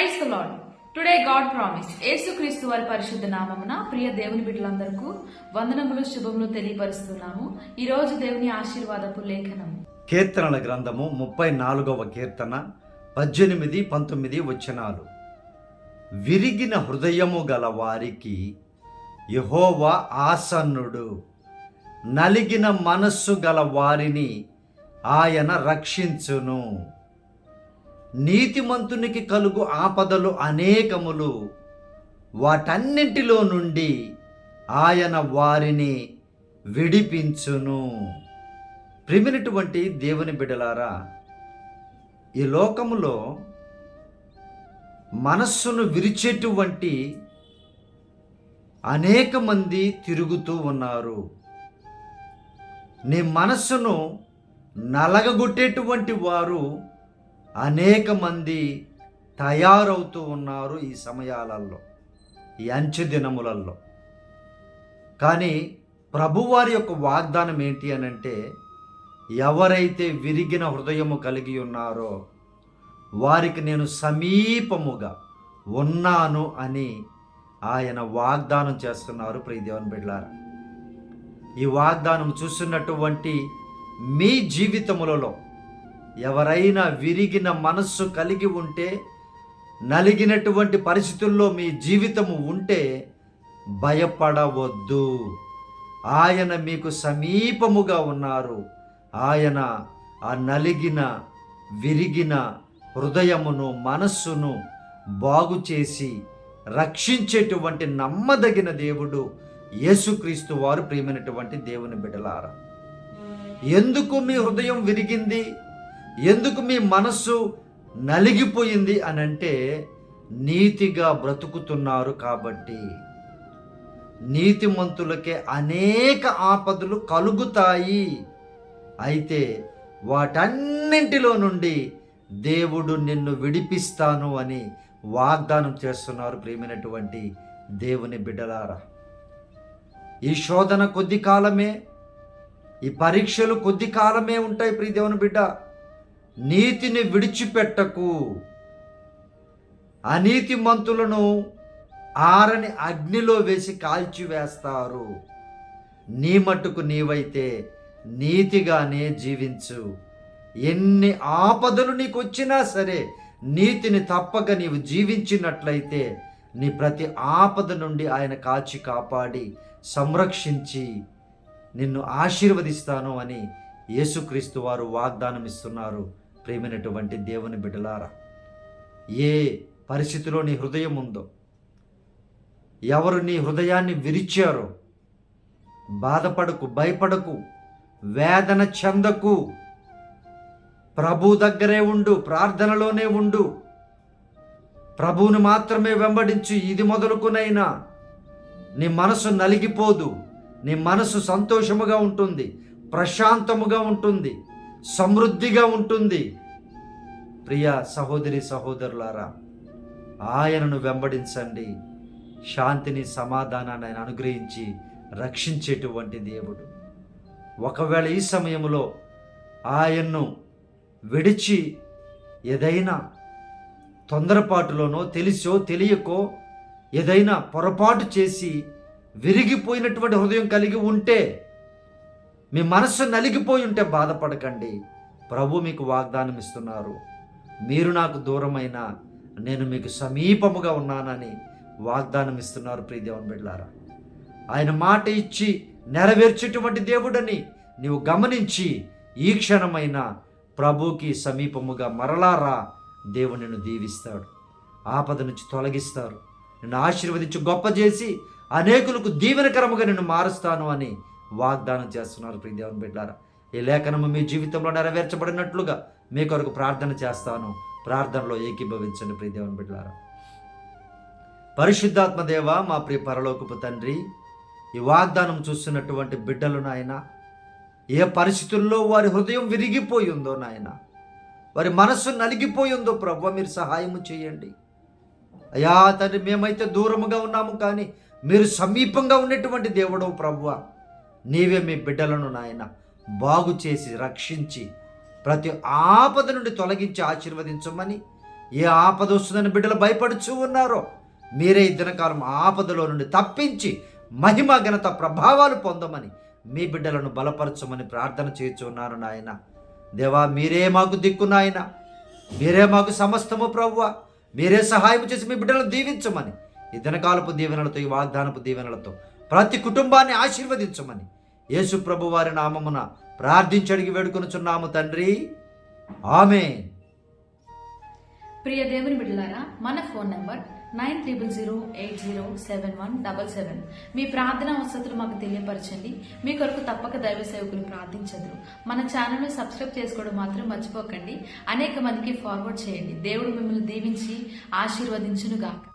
Praise the Lord today God promise యేసుక్రీస్తు వారి పరిశుద్ధ నామమున ప్రియ దేవుని బిడ్డలందరకు వందనములు శుభములు తెలియపరుస్తున్నాము. ఈ రోజు దేవుని ఆశీర్వాదపు లేఖనము. కీర్తనల గ్రంథము ముప్పై నాలుగవ కీర్తన పద్దెనిమిది పంతొమ్మిది వచనాలు. విరిగిన హృదయము గల వారికి యహోవా ఆసన్నుడు. నలిగిన మనస్సు గల వారిని ఆయన రక్షించును. నీతిమంతునికి కలుగు ఆపదలు అనేకములు. వాటన్నింటిలో నుండి ఆయన వారిని విడిపించును. ప్రిమినటువంటి దేవుని బిడలారా ఈ లోకములో మనస్సును విరిచేటువంటి అనేక మంది తిరుగుతూ ఉన్నారు. నీ మనస్సును నలగగొట్టేటువంటి వారు అనేక మంది తయారవుతూ ఉన్నారు ఈ సమయాలలో ఈ అంచె దినములలో కానీ ప్రభువారి యొక్క వాగ్దానం ఏంటి అని అంటే ఎవరైతే విరిగిన హృదయము కలిగి ఉన్నారో వారికి నేను సమీపముగా ఉన్నాను అని ఆయన వాగ్దానం చేస్తున్నారు ప్రియదేవన్ బిడ్లారా ఈ వాగ్దానం చూస్తున్నటువంటి మీ జీవితములలో ఎవరైనా విరిగిన మనస్సు కలిగి ఉంటే నలిగినటువంటి పరిస్థితుల్లో మీ జీవితము ఉంటే భయపడవద్దు. ఆయన మీకు సమీపముగా ఉన్నారు. ఆయన ఆ నలిగిన విరిగిన హృదయమును మనస్సును బాగు చేసి రక్షించేటువంటి నమ్మదగిన దేవుడు యేసుక్రీస్తు వారు ప్రియమైనటువంటి దేవుని బిడలారా ఎందుకు మీ హృదయం విరిగింది? ఎందుకు మీ మనస్సు నలిగిపోయింది అని అంటే నీతిగా బ్రతుకుతున్నారు కాబట్టి. నీతిమంతులకే అనేక ఆపదలు కలుగుతాయి. అయితే వాటన్నింటిలో నుండి దేవుడు నిన్ను విడిపిస్తాను అని వాగ్దానం చేస్తున్నారు ప్రేమైనటువంటి దేవుని బిడ్డలారా. ఈ శోధన కొద్ది కాలమే ఈ పరీక్షలు కొద్ది కాలమే ఉంటాయి ప్రియ దేవుని బిడ్డ. నీతిని విడిచిపెట్టకు. అనీతి మంతులను ఆరని అగ్నిలో వేసి కాల్చివేస్తారు. నీ మట్టుకు నీవైతే నీతిగానే జీవించు. ఎన్ని ఆపదలు నీకు వచ్చినా సరే నీతిని తప్పక నీవు జీవించినట్లయితే నీ ప్రతి ఆపద నుండి ఆయన కాచి కాపాడి సంరక్షించి నిన్ను ఆశీర్వదిస్తాను అని యేసుక్రీస్తు వారు వాగ్దానం ఇస్తున్నారు ప్రేమైనటువంటి దేవుని బిడ్డలారా ఏ పరిస్థితిలో నీ హృదయం ఉందో ఎవరు నీ హృదయాన్ని విరిచారో బాధపడకు భయపడకు వేదన చెందకు ప్రభు దగ్గరే ఉండు ప్రార్థనలోనే ఉండు ప్రభువుని మాత్రమే వెంబడించు ఇది మొదలుకునైనా నీ మనసు నలిగిపోదు నీ మనసు సంతోషముగా ఉంటుంది ప్రశాంతముగా ఉంటుంది సమృద్ధిగా ఉంటుంది ప్రియ సహోదరి సహోదరులారా ఆయనను వెంబడించండి. శాంతిని సమాధానాన్ని ఆయన అనుగ్రహించి రక్షించేటువంటి దేవుడు. ఒకవేళ ఈ సమయంలో ఆయన్ను విడిచి ఏదైనా తొందరపాటులోనో తెలిసో తెలియకో ఏదైనా పొరపాటు చేసి విరిగిపోయినటువంటి హృదయం కలిగి ఉంటే మీ మనస్సు నలిగిపోయి ఉంటే బాధపడకండి. ప్రభు మీకు వాగ్దానం ఇస్తున్నారు మీరు నాకు దూరమైన నేను మీకు సమీపముగా ఉన్నానని వాగ్దానం ఇస్తున్నారు ప్రియదేవన్ బిడ్లారా ఆయన మాట ఇచ్చి నెరవేర్చేటువంటి దేవుడని నీవు గమనించి ఈ క్షణమైన ప్రభుకి సమీపముగా మరలారా దేవుడు నిన్ను దీవిస్తాడు. ఆపద నుంచి తొలగిస్తారు. నిన్ను ఆశీర్వదించి గొప్ప చేసి అనేకులకు దీవెనకరముగా నిన్ను మారుస్తాను అని వాగ్దానం చేస్తున్నారు ప్రియ దేవుని బిడ్డారా ఈ లేఖనము మీ జీవితంలో నెరవేర్చబడినట్లుగా మీ కొరకు ప్రార్థన చేస్తాను. ప్రార్థనలో ఏకీభవించండి ప్రియదేవన్ బిడ్డారా పరిశుద్ధాత్మ దేవ మా ప్రియ పరలోకపు తండ్రి ఈ వాగ్దానం చూస్తున్నటువంటి బిడ్డలు నాయన ఏ పరిస్థితుల్లో వారి హృదయం విరిగిపోయి ఉందో నాయన వారి మనస్సు నలిగిపోయి ఉందో ప్రభు మీరు సహాయము చేయండి. అయా తండ్రి మేమైతే దూరముగా ఉన్నాము కానీ మీరు సమీపంగా ఉన్నటువంటి దేవుడు ప్రభువ నీవే మీ బిడ్డలను నాయన బాగు చేసి రక్షించి ప్రతి ఆపద నుండి తొలగించి ఆశీర్వదించమని ఏ ఆపద వస్తుందని బిడ్డలు భయపడుచూ ఉన్నారో మీరే ఈ దినకాలం ఆపదలో నుండి తప్పించి మహిమ ఘనత ప్రభావాలు పొందమని మీ బిడ్డలను బలపరచమని ప్రార్థన చేయుచున్నాను నాయన. దేవా మీరే మాకు దిక్కు నాయన. మీరే మాకు సమస్తము ప్రవ్వ. మీరే సహాయం చేసి మీ బిడ్డలను దీవించమని ఈ దినకాలపు దీవెనలతో ఈ వాగ్దానపు దీవెనలతో ప్రతి కుటుంబాన్ని ఆశీర్వదించమని యేసు ప్రభు వారి నామమున ప్రార్థించడికి వేడుకొనుచున్నాము తండ్రి. ఆమె ప్రియ దేవుని బిడ్డలారా మన phone number nine triple zero eight zero seven one double seven. మీ ప్రార్థన వసతులు మాకు తెలియపరచండి. మీ కొరకు తప్పక దైవ సేవకులు ప్రార్థించదురు. మన ఛానల్ను సబ్స్క్రైబ్ చేసుకోవడం మాత్రం మర్చిపోకండి. అనేక మందికి ఫార్వర్డ్ చేయండి. దేవుడు మిమ్మల్ని దీవించి ఆశీర్వదించునుగాక.